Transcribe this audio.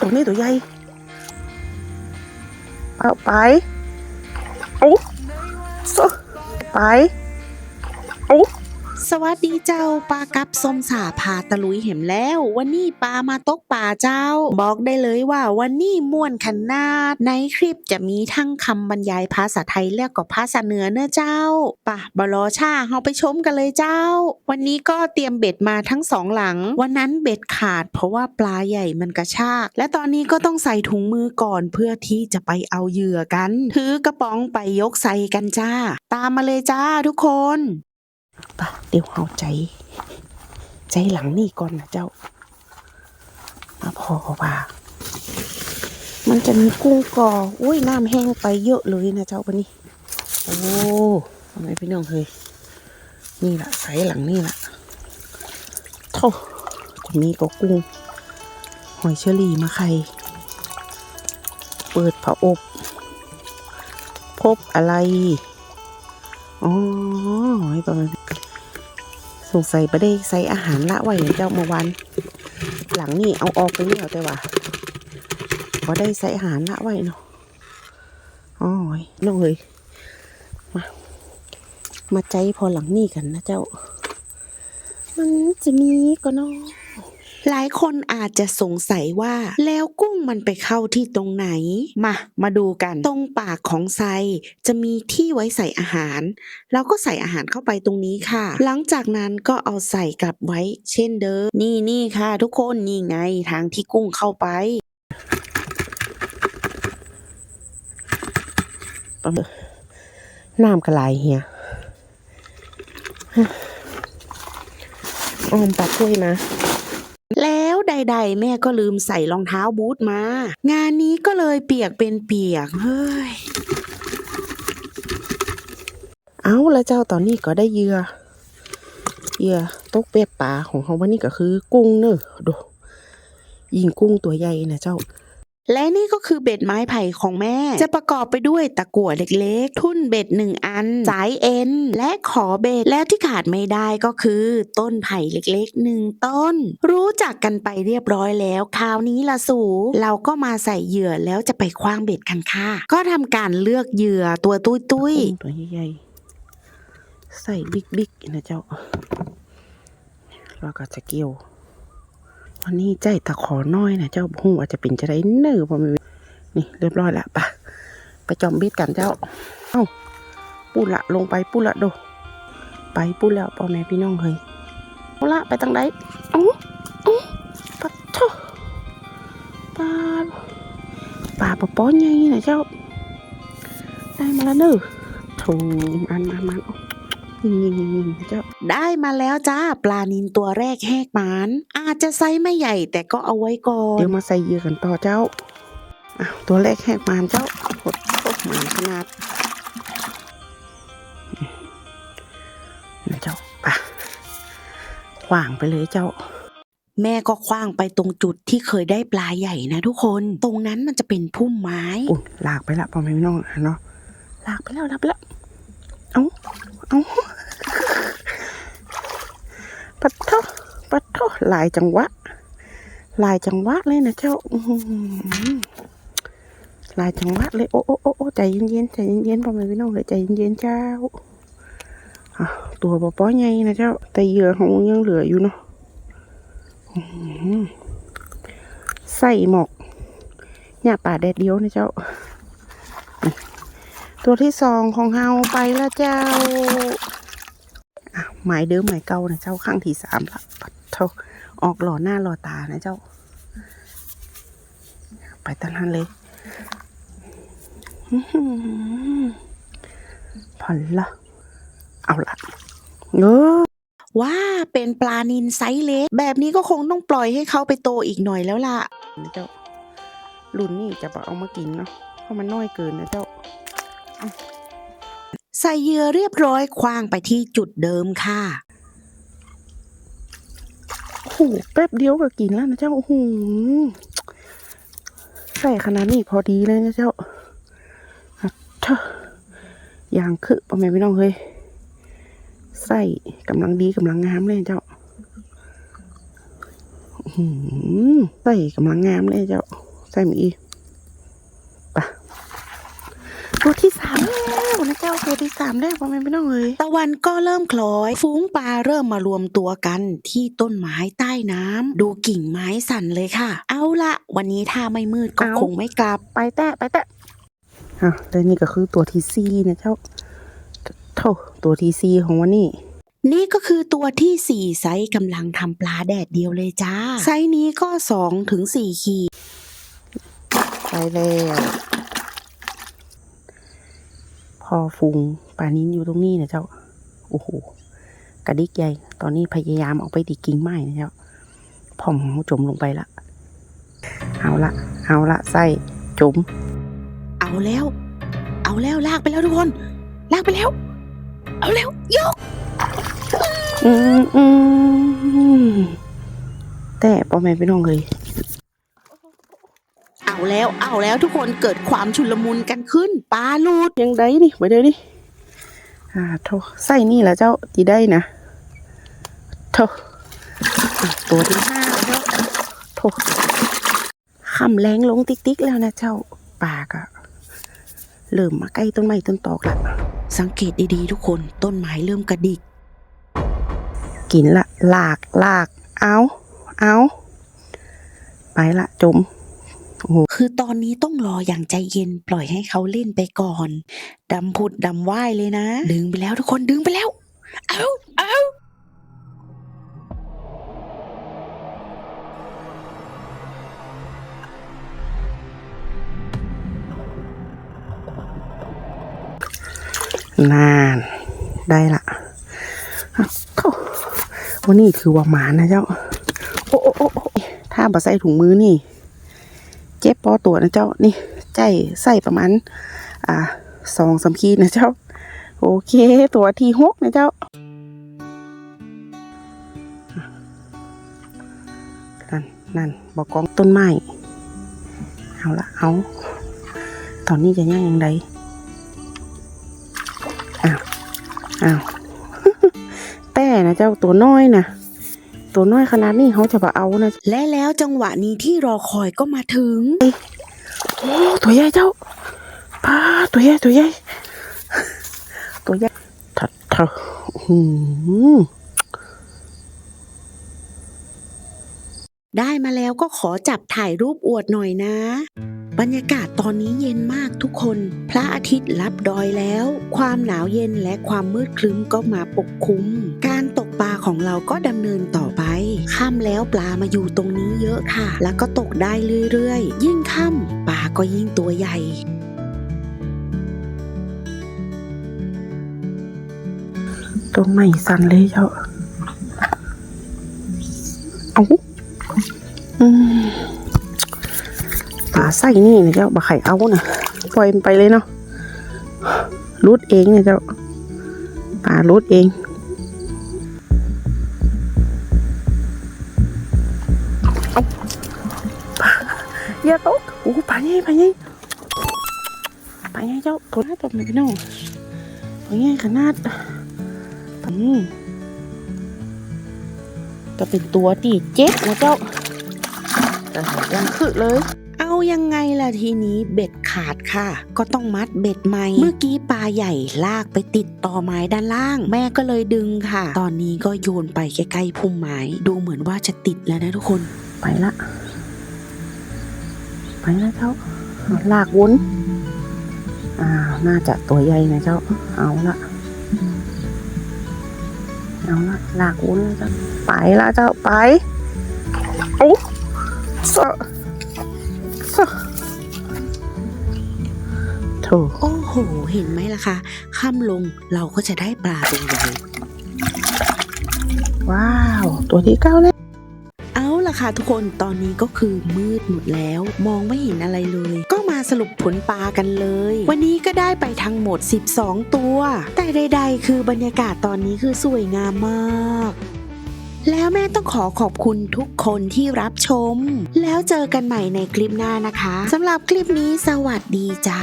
ตัวนี้ตัวใหญ่เอาไปเอาไปเอา สวัสดีเจ้าปลากับสมสาพาตะลุยเห็มแล้ว วันนี้ปลามาตกป่าเจ้า บอกได้เลยว่าวันนี้ม่วนขนาด ในคลิปจะมีทั้งคำบรรยายภาษาไทยและก็ภาษาเหนือเนอะเจ้าป่ะบรอช่าเราไปชมกันเลยเจ้า วันนี้ก็เตรียมเบ็ดมาทั้งสองหลัง วันนั้นเบ็ดขาด เพราะว่าปลาใหญ่มันกระชาก และตอนนี้ก็ต้องใส่ถุงมือก่อนเพื่อที่จะไปเอาเหยื่อกัน ถือกระป๋องไปยกใส่กันจ้า ตามมาเลยจ้าทุกคน ปะเดี๋ยวเอาใจ ใจหลังนี่ก่อนนะเจ้ามาพอว่า มันจะมีกุ้งกออุ้ยน้ำแห้งไปเยอะเลยนะเจ้าวันนี้ โอ้ทำไมพี่น้องเฮ้ยนี่แหละใส่หลังนี่แหละโธ่จะมีก็กุ้ง หอยเชอรี่มาไข่เปิดผาอบ พบอะไร อ๋อ หอยประมาณสงสัยไปได้ใส่อาหารละไว้เจ้าเมื่อวันหลังนี่เอาออกไปแล้วแต่ว่าพอได้ใส่อาหารละไว้เนาะอ๋อน้องเอ้ยมามาใจพอหลังนี่กันนะเจ้า มันจะมีก็เนาะ หลายคนอาจจะสงสัยว่า แล้วกุ้งมันไปเข้าที่ตรงไหน มา มาดูกัน ตรงปากของไซจะมีที่ไว้ใส่อาหารแล้วก็ใส่อาหารเข้าไปตรงนี้ค่ะ หลังจากนั้นก็เอาใส่กลับไว้ เช่นเดิม นี่นี่ค่ะ ทุกคน นี่ไง ทางที่กุ้งเข้าไปน้ำกระลายเฮียอ้อมปลาถ้วยมาแล้ว ใด ๆ แม่ก็ลืมใส่รองเท้าบูทมา งานนี้ก็เลยเปียกเป็นเปียก เฮ้ย เอาแล้วเจ้าตอนนี้ก็ได้เหยื่อเหยื่อตกเป็ดป่าของเขาวันนี้ก็คือกุ้งเนอะดูยิงกุ้งตัวใหญ่นะเจ้า และนี่ก็คือเบ็ดไม้ไผ่ของแม่ จะประกอบไปด้วยตะกั่วเล็กๆ ทุ่นเบ็ดหนึ่งอัน สายเอ็น และขอเบ็ด และที่ขาดไม่ได้ก็คือ ต้นไผ่เล็กๆหนึ่งต้น รู้จักกันไปเรียบร้อยแล้วคราวนี้ละสู เราก็มาใส่เหยื่อแล้วจะไปคว้างเบ็ดกันค่ะ ก็ทำการเลือกเหยื่อตัวตุ้ยๆกุ้งตัวใหญ่ๆใส่บิ๊กบิ๊กๆนะเจ้าแล้วก็จะเกี่ยว วันนี้ใจตะขอน้อยนะเจ้าหูอาจจะเป็นจะได้เนื้อพอมีนี่เรียบร้อยล้วปะไปจอมบิดกันเจ้า เอ้าปูละลงไปปูละโดไปปูแล้วพ่อแม่พี่น้องเฮ้ยเอาละไปทางใดเอ้าเอ้าปัดโถปลาปลาปะป้อใหญ่นะเจ้าได้มาแล้วเด้อโถมันมันมัน ยิงยิงยิงยิงเจ้าได้มาแล้วจ้าปลานินตัวแรกแหกหมาน อาจจะไซส์ไม่ใหญ่แต่ก็เอาไว้ก่อนเดี๋ยวมาใส่เหยื่อกันต่อเจ้าอ้าวตัวแรกแหกมานเจ้าหดโคตรมานขนาดนะเจ้าไปะขวางไปเลยเจ้าแม่ก็คว้างไปตรงจุดที่เคยได้ปลาใหญ่นะทุกคน ตรงนั้นมันจะเป็นพุ่มไม้อุ่นลากไปละพ่อแม่พี่น้องเนาะลากไปแล้วลากไปแล้ว เอา เอาปัดโทปัดโทหลายจังหวะหลายจังหวะเลยนะเจ้าอื้อหือหลายจังหวะเลยโอ้โอ้โอ้โอ้ใจเย็นๆใจเย็นๆพ่อแม่พี่น้องเลยใจเย็นๆเจ้าอะตัวปอป้อใหญ่นะเจ้า แต่เหยื่อของยังเหลืออยู่เนาะอื้อหือใส่หมอกเนี่ยป่าแดดเดียวนะเจ้า ตัวที่สองของเฮาไปแล้วเจ้าอะหมายเดิมหมายเก่านะเจ้าข้างที่สามละปัดเท่าออกหล่อหน้าหล่อตานะเจ้า ไปตั้งนั้นเลยอื้อหือพอละเอาละเออว่าเป็นปลานินไซส์เล็ก แบบนี้ก็คงต้องปล่อยให้เขาไปโตอีกหน่อยแล้วล่ะเจ้ารุ่นนี้จะบอกเอามากินเนาะเพราะมันน้อยเกินนะเจ้า ใส่เหยื่อเรียบร้อยคว้างไปที่จุดเดิมค่ะโอ้โหแป๊บเดียวก็กินแล้วนะเจ้าโอ้โหใส่ขนาดนี้พอดีเลยนะเจ้าอะเถอย่างคือพ่อแม่พี่น้องเฮ้ยใส่กำลังดีกำลังงามเลยเจ้าหือใส่กำลังงามเลยเจ้า ใส่มาอีกไปะ ตัวที่สามแล้วนะเจ้าตัวที่สามแล้วพ่อแม่พี่น้องเอ้ยตะวันก็เริ่มคล้อย ฝูงปลาเริ่มมารวมตัวกันที่ต้นไม้ใต้น้ำดูกิ่งไม้สั่นเลยค่ะ เอาละวันนี้ถ้าไม่มืดก็คงไม่กลับ ไปแตะไปแตะอะแล้วนี่ก็คือตัวที่สี่นะเจ้าโถตัวที่สี่ของวันนี้นี่ก็คือตัวที่สี่ไซส์กำลังทำปลาแดดเดียวเลยจ้า ไซส์นี้ก็สองถึงสี่ขีดไปแล้ว อฟุงป่านินอยู่ตรงนี้นะเจ้า โอ้โห กระดิกใหญ่ ตอนนี้พยายามเอาไปติดกิ่งไม้นะเจ้าพ่อมเขาจมลงไปละ เอาละ เอาละไส้จม เอาแล้ว เอาแล้วลากไปแล้วทุกคน ลากไปแล้ว เอาแล้วยกอืมอืมแต่พ่อแม่พี่น้องเลยเอา แล้วเอาแล้วทุกคนเกิดความชุลมุนกันขึ้นปลาลุดยังได้นี่ไปเดี๋ยวนี้อ่าโทไส้นี่แหละเจ้าที่ได้นะโทอะตัวที่ห้าแล้วโทคำแรงลงติ๊กติ๊กแล้วนะเจ้าปากอะเริ่มมาใกล้ต้นไม้ต้นตอกละสังเกตดีๆทุกคนต้นไม้เริ่มกระดิก กินละ หลากหลากเอาเอาไปละจม คือตอนนี้ต้องรออย่างใจเย็นปล่อยให้เขาเล่นไปก่อนดำผุดดำว่ายเลยนะ ดึงไปแล้วทุกคนดึงไปแล้ว เอาเอานานได้ละอะโถ่วันนี้คือว่าหมานะเจ้า โอ้โอ้โอ้โอ้ถ้าบ่ใส่ถุงมือนี่ อตัวนะเจ้านี่ใจใส่ประมาณอ่าสองสามขีดนะเจ้า โอเค ตัวที่หกนะเจ้านั่นนั่นบอกกองต้นไม้เอาละเอาตอนนี้จะย่างยังไงอ้าวอ้าวแต่นะเจ้าตัวน้อยนะ ตัวน้อยขนาดนี้เขาจะมาเอานะและแล้วจังหวะนี้ที่รอคอยก็มาถึงโอ้ตัวใหญ่เจ้าป้าตัวใหญ่ตัวใหญ่ตัวใหญ่ถัดเถอะหืมได้มาแล้วก็ขอจับถ่ายรูปอวดหน่อยนะ บรรยากาศตอนนี้เย็นมากทุกคน พระอาทิตย์ลับดอยแล้ว ความหนาวเย็นและความมืดครึ้มก็มาปกคลุมการตก ปลาของเราก็ดำเนินต่อไปค่ำแล้วปลามาอยู่ตรงนี้เยอะค่ะ แล้วก็ตกได้เรื่อยๆ ยิ่งค่ำปลาก็ยิ่งตัวใหญ่ต้นไม้สั่นเลยเจ้าเอาอืมปลาไส้นี่นะเจ้าบะไข่เอานะปล่อยมันไปเลยเนาะรูดเองนะเจ้าปลารูดเอง อย่าตกโอ้ปลาใหญ่ปลาใหญ่ปลาใหญ่เจ้าตัวน่าตกไหมพี่น้องปลาใหญ่ขนาดอืมก็เป็นตัวที่เจ็ดนะเจ้าแต่ยังคือเลย เอายังไงล่ะทีนี้เบ็ดขาดค่ะ ก็ต้องมัดเบ็ดใหม่ เมื่อกี้ปลาใหญ่ลากไปติดต่อไม้ด้านล่าง แม่ก็เลยดึงค่ะ ตอนนี้ก็โยนไปใกล้ๆพุ่มไม้ ดูเหมือนว่าจะติดแล้วนะทุกคน ไปละ ไปละเจ้าลากวนอ่าน่าจะตัวใหญ่นะเจ้า เอาละเอาละลากวนแล้วเจ้าไปละเจ้าไปโอ้สะสะโถโอ้โห เห็นไหมล่ะคะค่ำลงเราก็จะได้ปลาตัวใหญ่ว้าว ตัวที่เก้าแล้วเอาล่ะ ค่ะทุกคนตอนนี้ก็คือมืดหมดแล้ว มองไม่เห็นอะไรเลย ก็มาสรุปผลปลากันเลย วันนี้ก็ได้ไปทั้งหมด 12 ตัว แต่ใดๆ คือบรรยากาศตอนนี้คือสวยงามมากแล้วแม่ต้องขอขอบคุณทุกคนที่รับชม แล้วเจอกันใหม่ในคลิปหน้านะคะสำหรับคลิปนี้สวัสดีจ้า